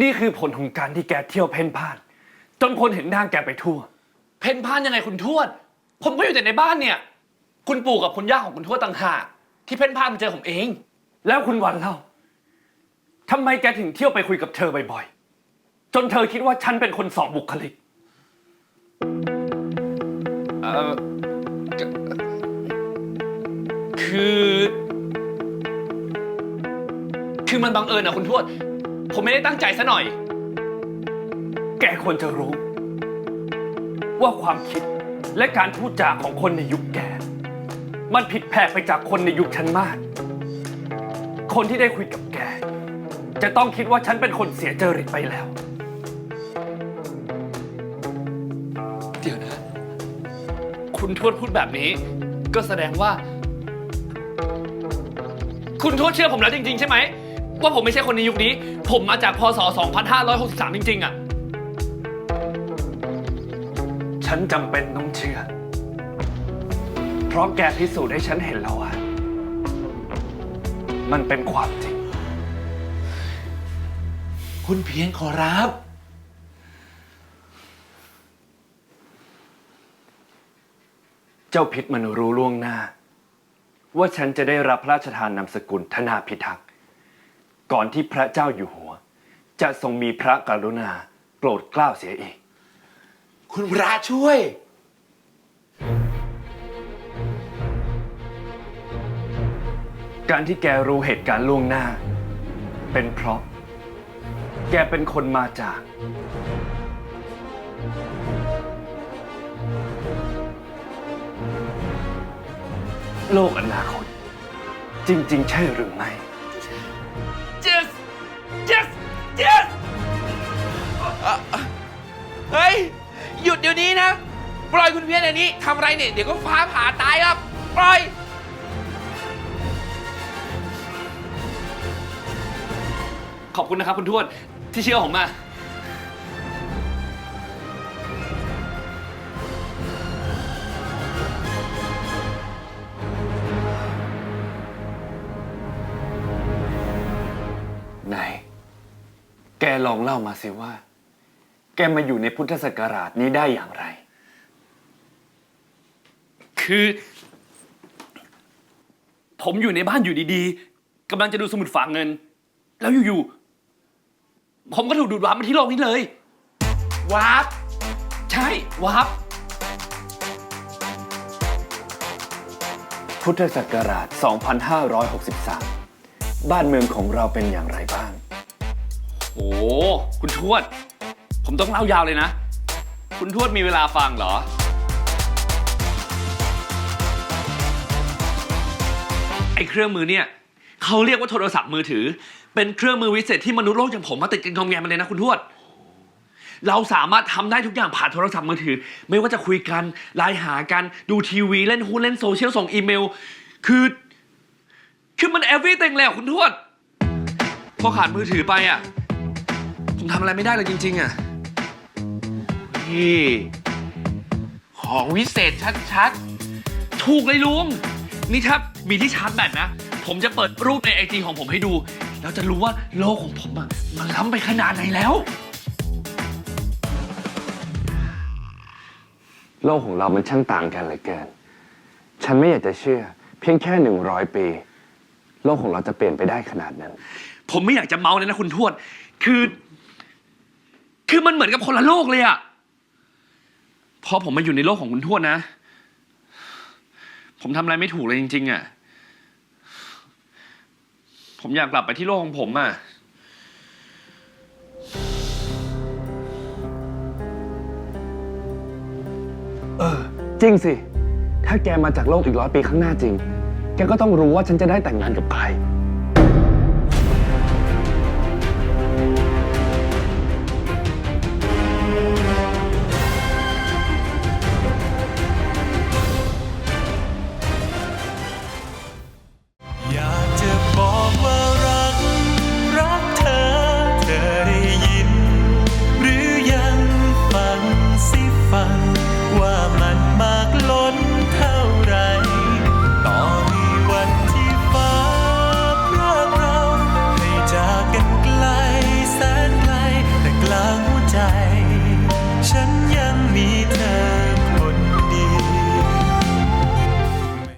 นี่คือผลของการที่แกเที่ยวเพ่นพ่าน จนคนเห็นหน้าแกไปทั่ว เพ่นพ่านยังไงคุณทวด ผมก็อยู่แต่ในบ้านเนี่ย คุณปู่กับคุณย่าของคุณทวดต่างหากที่เพ่นพ่านมาเจอผมเอง แล้วคุณวันเล่าทำไมแกถึงเที่ยวไปคุยกับเธอบ่อยๆ จนเธอคิดว่าฉันเป็นคนสองบุคลิก เออก็คือ คือมันบังเอิญนะคุณทวด ผมไม่ได้ตั้งใจซะหน่อย แกควรจะรู้ ว่าความคิดและการพูดจาของคนในยุคแก มันผิดแผกไปจากคนในยุคฉันมาก คนที่ได้คุยกับแก จะต้องคิดว่าฉันเป็นคนเสียเจริตไปแล้ว เดี๋ยวนะ คุณทวดพูดแบบนี้ ก็แสดงว่า คุณทวดเชื่อผมแล้วจริง ๆ ใช่ไหม ว่าผมไม่ใช่คนในยุคนี้ ผมมาจากพศ 2563 จริง ๆ อะ ฉันจำเป็นต้องเชื่อ เพราะแกพิสูจน์ให้ฉันเห็นแล้วว่ามันเป็นความจริง คุณเพียงขอรับ เจ้าพิษมันรู้ล่วงหน้า ว่าฉันจะได้รับพระราชทานนามสกุลธนาพิทักษ์ ก่อนที่พระเจ้าอยู่หัว จะทรงมีพระกรุณาโปรดเกล้าเสียอีก คุณพระช่วย การที่แกรู้เหตุการณ์ล่วงหน้า เป็นเพราะ แกเป็นคนมาจาก โลกอนาคต จริง ๆ ใช่หรือไม่ เฮ้ย หยุดเดี๋ยวนี้นะ ปล่อยคุณเพียงเดี๋ยวนี้ทำอะไรเนี่ย เดี๋ยวก็ฟ้าผ่าตายครับ ปล่อย ขอบคุณนะครับคุณทวดที่เชื่อผมมาไหน แกลองเล่ามาสิว่า แกมาอยู่ในพุทธศักราชนี้ได้อย่างไร คือ ผมอยู่ในบ้านอยู่ดีๆกำลังจะดูสมุดฝากเงิน แล้วอยู่ๆ ผมก็ถูกดูดวาร์ปมาที่โลกนี้เลย วาร์ปใช่วาร์ปพุทธศักราช 2563 บ้านเมืองของเราเป็นอย่างไรบ้าง โอ้คุณทวด ผมต้องเล่ายาวเลยนะ คุณทวดมีเวลาฟังเหรอ ไอ้เครื่องมือเนี่ยเขาเรียกว่าโทรศัพท์มือถือ เป็นเครื่องมือวิเศษที่มนุษย์โลกอย่างผมมาติดกันทอมแงมมาเลยนะคุณทวด เราสามารถทำได้ทุกอย่างผ่านโทรศัพท์มือถือ ไม่ว่าจะคุยกันไลน์หากันดูทีวี เล่นหุ้นเล่นโซเชียลส่งอีเมล คือ คือมัน everything เลยอะคุณทวด พอขาดมือถือไปอะ ผมทำอะไรไม่ได้เลยจริง ๆ อะ พี่ ของวิเศษชัดถูกเลยลุง นี่ถ้ามีที่ชาร์จแบตนะ ผมจะเปิดรูปในไอจีของผมให้ดู แล้วจะรู้ว่าโลกของผมอะมันล้ำไปขนาดไหนแล้ว โลกของเรามันช่างต่างกันเหลือเกิน ฉันไม่อยากจะเชื่อ เพียงแค่หนึ่งร้อยปี โลกของเราจะเปลี่ยนไปได้ขนาดนั้น ผมไม่อยากจะเมาเลยนะคุณทวด คือ คือมันเหมือนกับคนละโลกเลยอะ พอผมมาอยู่ในโลกของคุณทวดนะ ผมทำอะไรไม่ถูกเลยจริง ๆอะผมอยากกลับไปที่โลกของผมอะ เออ จริงสิ ถ้าแกมาจากโลกอีกร้อยปีข้างหน้าจริง แกก็ต้องรู้ว่าฉันจะได้แต่งงานกับใคร